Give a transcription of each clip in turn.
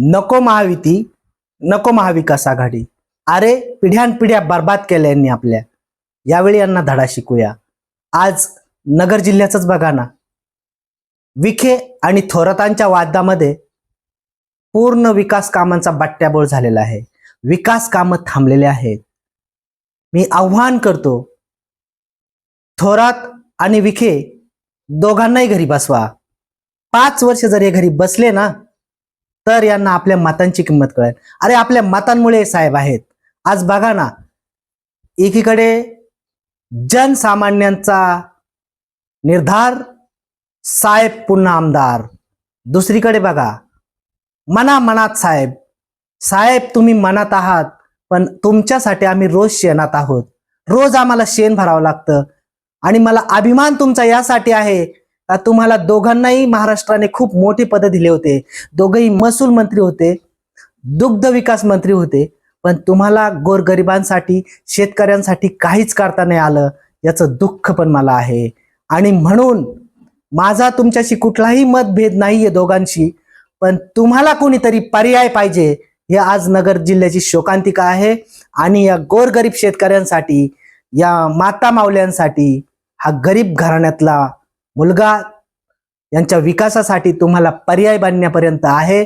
नको महायुती नको महाविकास आघाडी. अरे पिढ्यानपिढ्या बर्बाद केल्या यांनी आपल्या. यावेळी यांना धडा शिकूया. आज नगर जिल्ह्याचंच बघा ना. विखे आणि थोरातांच्या वादामध्ये पूर्ण विकास कामांचा बट्ट्याबोळ झालेला आहे. विकास कामं थांबलेले आहेत. मी आव्हान करतो थोरात आणि विखे दोघांनाही घरी बसवा. पाच वर्ष जर हे घरी बसले ना तर यांना आपल्या मतांची किंमत कळेल. अरे आपल्या मतांमुळे साहेब आहेत. आज बघा ना एकीकडे जनसामान्यांचा निर्धार साहेब पुन्हा आमदार. दुसरीकडे बघा मना मनात साहेब. साहेब तुम्ही मनात आहात पण तुमच्यासाठी आम्ही रोज शेणात आहोत. रोज आम्हाला शेण भरावं लागतं. आणि मला अभिमान तुमचा यासाठी आहे. तुम्हाला दोघांनाही महाराष्ट्राने खूप मोठी पद दिले होते. दोघंही महसूल मंत्री होते दुग्ध विकास मंत्री होते पण तुम्हाला गोरगरिबांसाठी शेतकऱ्यांसाठी काहीच करता नाही आलं याचं दुःख पण मला आहे. आणि म्हणून माझा तुमच्याशी कुठलाही मतभेद नाहीये दोघांशी पण तुम्हाला कोणीतरी पर्याय पाहिजे हे आज नगर जिल्ह्याची शोकांतिका आहे. आणि या गोरगरीब शेतकऱ्यांसाठी या माता मावल्यांसाठी हा गरीब घराण्यातला मुलगा यांच्या विकासासाठी तुम्हाला पर्याय बांधण्यापर्यंत आहे.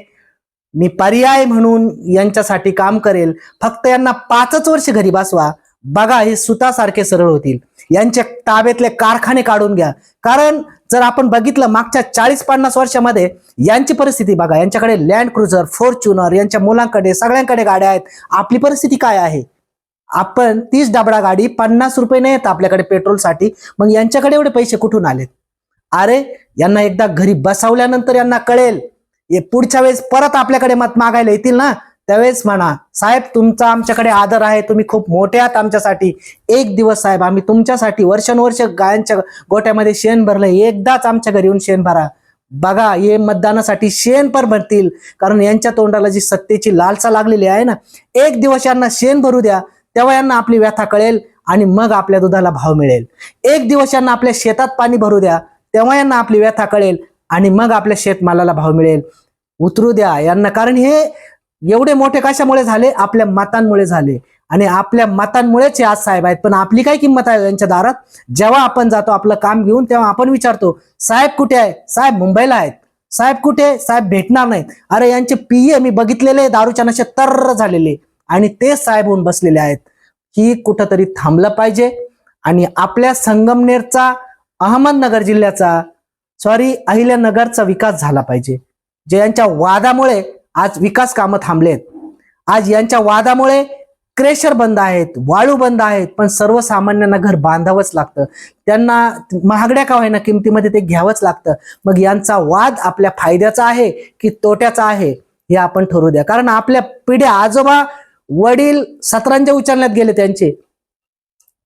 मी पर्याय म्हणून यांच्यासाठी काम करेल. फक्त यांना पाचच वर्ष घरी बसवा. बघा हे सुतासारखे सरळ होतील. यांच्या ताब्यातले कारखाने काढून घ्या. कारण जर आपण बघितलं मागच्या चाळीस पन्नास वर्षामध्ये यांची परिस्थिती बघा. यांच्याकडे लँड क्रुझर फॉर्च्युनर यांच्या मुलांकडे सगळ्यांकडे गाड्या आहेत. आपली परिस्थिती काय आहे? आपण तीस डबडा गाडी पन्नास रुपये नाही येत आपल्याकडे पेट्रोलसाठी. मग यांच्याकडे एवढे पैसे कुठून आलेत? अरे यांना एकदा घरी बसवल्यानंतर यांना कळेल. हे पुढच्या वेळेस परत आपल्याकडे मत मागायला येतील ना? त्यावेळेस म्हणा साहेब तुमचा आमच्याकडे आदर आहे. तुम्ही खूप मोठे आहात आमच्यासाठी. एक दिवस साहेब आम्ही तुमच्यासाठी वर्षानुवर्ष गायांच्या गोट्यामध्ये शेण भरलं एकदाच आमच्या घरी येऊन शेण भरा. बघा हे मतदानासाठी शेण पण भरतील. कारण यांच्या तोंडाला जी सत्तेची लालसा लागलेली आहे ना एक दिवस यांना शेण भरू द्या. तेव्हा यांना आपली व्यथा कळेल आणि मग आपल्या दुधाला भाव मिळेल. एक दिवस यांना आपल्या शेतात पाणी भरू द्या. तेव्हा यांना आपली व्यथा कळेल आणि मग आपल्या शेतमालाला भाव मिळेल. उतरू द्या यांना. कारण हे एवढे मोठे कशामुळे झाले? आपल्या मतांमुळे झाले. आणि आपल्या मतांमुळेच हे आज साहेब आहेत. पण आपली काय किंमत आहे यांच्या दारात? जेव्हा आपण जातो आपलं काम घेऊन तेव्हा आपण विचारतो साहेब कुठे आहे? साहेब मुंबईला आहेत. साहेब कुठे? साहेब भेटणार नाहीत. अरे यांचे पीए मी बघितलेले दारूच्या नशे तर झालेले. आणि ते साहेब होऊन बसलेले आहेत. ही कुठंतरी थांबलं पाहिजे. आणि आपल्या संगमनेरचा अहमदनगर जिल्ह्याचा सॉरी अहिल्यानगरचा विकास झाला पाहिजे. जे यांच्या वादामुळे आज विकास कामं थांबलेत. आज यांच्या वादामुळे क्रेशर बंद आहेत वाळू बंद आहेत पण सर्वसामान्यांना घर बांधावंच लागतं. त्यांना महागड्या का होईना किमतीमध्ये ते घ्यावंच लागतं. मग यांचा वाद आपल्या फायद्याचा आहे की तोट्याचा आहे हे आपण ठरवू द्या. कारण आपल्या पिढ्या आजोबा वडील सतरांच्या उचलण्यात गेले त्यांचे.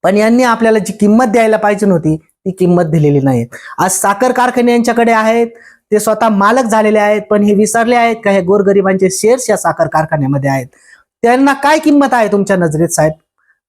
पण यांनी आपल्याला जी किंमत द्यायला पाहिजे नव्हती ती किंमत दिलेली नाही आज साखर कारखाने यांच्याकडे आहेत ते स्वतः मालक झालेले आहेत पण हे विसरले आहेत का? हे गोरगरिबांचे शेअर्स या साखर कारखान्यामध्ये आहेत. त्यांना काय किंमत आहे तुमच्या नजरेत साहेब?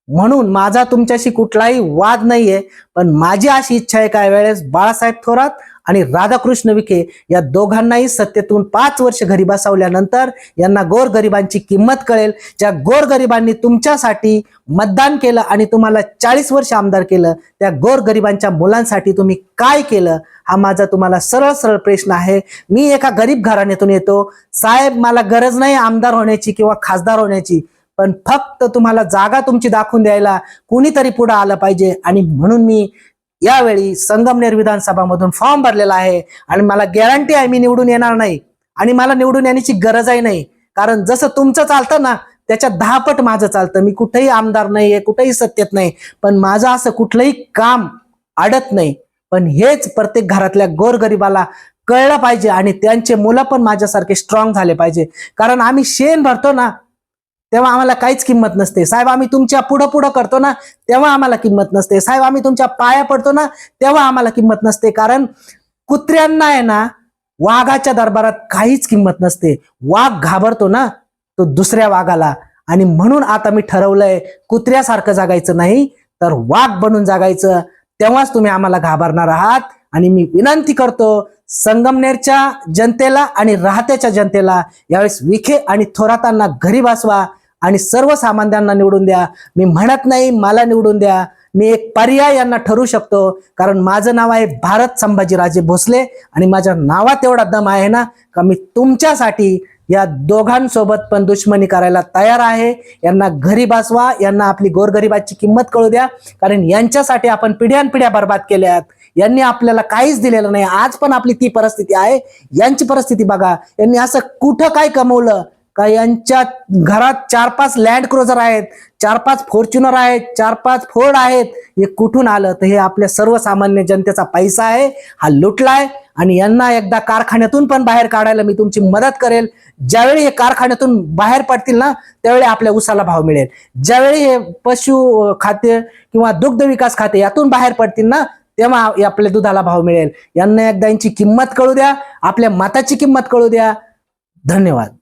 म्हणून माझा तुमच्याशी कुठलाही वाद नाहीये पण माझी अशी इच्छा आहे काय वेळेस बाळासाहेब थोरात आणि राधाकृष्ण विखे या दोघांनाही सत्तेतून पाच वर्ष घरी बसवल्यानंतर यांना गोरगरिबांची किंमत कळेल. ज्या गोरगरिबांनी तुमच्यासाठी मतदान केलं आणि तुम्हाला चाळीस वर्ष आमदार केलं त्या गोरगरिबांच्या मुलांसाठी तुम्ही काय केलं हा माझा तुम्हाला सरळ सरळ प्रश्न आहे. मी एका गरीब घराण्यातून येतो. साहेब मला गरज नाही आमदार होण्याची किंवा खासदार होण्याची पण फक्त तुम्हाला जागा तुमची दाखवून द्यायला कुणीतरी पुढे आलं पाहिजे आणि म्हणून मी यावेळी संगमनेर विधानसभामधून फॉर्म भरलेला आहे. आणि मला गॅरंटी आहे मी निवडून येणार नाही. आणि मला निवडून येण्याची गरजही नाही. कारण जसं तुमचं चालतं ना त्याच्या दहा पट माझं चालतं. मी कुठेही आमदार नाही आहे कुठेही सत्तेत नाही. पण माझं असं कुठलंही काम अडत नाही. पण हेच प्रत्येक घरातल्या गोरगरिबाला कळलं पाहिजे आणि त्यांचे मुलं पण माझ्यासारखे स्ट्रॉंग झाले पाहिजे. कारण आम्ही शेण भरतो ना तेव्हा आम्हाला काहीच किंमत नसते. साहेब आम्ही तुमच्या पुढं पुढं करतो ना तेव्हा आम्हाला किंमत नसते. साहेब आम्ही तुमच्या पाया पडतो ना तेव्हा आम्हाला किंमत नसते. कारण कुत्र्यांना आहे ना वाघाच्या दरबारात काहीच किंमत नसते. वाघ घाबरतो ना तो दुसऱ्या वाघाला. आणि म्हणून आता मी ठरवलंय कुत्र्यासारखं जागायचं नाही तर वाघ बनून जागायचं. तेव्हाच तुम्ही आम्हाला घाबरणार आहात. आणि मी विनंती करतो संगमनेरच्या जनतेला आणि राहत्याच्या जनतेला यावेळेस विखे आणि थोरातांना घरी बसवा आणि सर्वसामान्यांना निवडून द्या. मी म्हणत नाही मला निवडून द्या. मी एक पर्याय यांना ठरू शकतो. कारण माझं नाव आहे भारत संभाजीराजे भोसले आणि माझ्या नावात एवढा दम आहे ना का मी तुमच्यासाठी या दोघांसोबत पण दुश्मनी करायला तयार आहे. यांना घरी बसवा यांना आपली गोरगरिबाची किंमत कळू द्या. कारण यांच्यासाठी आपण पिढ्यानपिढ्या बर्बाद केल्यात. यांनी आपल्याला काहीच दिलेलं नाही. आज पण आपली ती परिस्थिती आहे. यांची परिस्थिती बघा. यांनी असं कुठं काय कमवलं? का यांच्या घरात चार पाच लँड क्रोजर आहेत चार पाच फॉर्च्युनर आहेत चार पाच फोर्ड आहेत हे कुठून आलं? तर हे आपल्या सर्वसामान्य जनतेचा पैसा आहे हा लुटलाय आणि यांना एकदा कारखान्यातून पण बाहेर काढायला मी तुमची मदत करेल. ज्यावेळी हे कारखान्यातून बाहेर पडतील ना त्यावेळी आपल्या उसाला भाव मिळेल. ज्यावेळी हे पशु खाते किंवा दुग्ध विकास खाते यातून बाहेर पडतील ना तेव्हा आपल्या दुधाला भाव मिळेल. यांना एकदा यांची किंमत कळू द्या आपल्या मताची किंमत कळू द्या. धन्यवाद.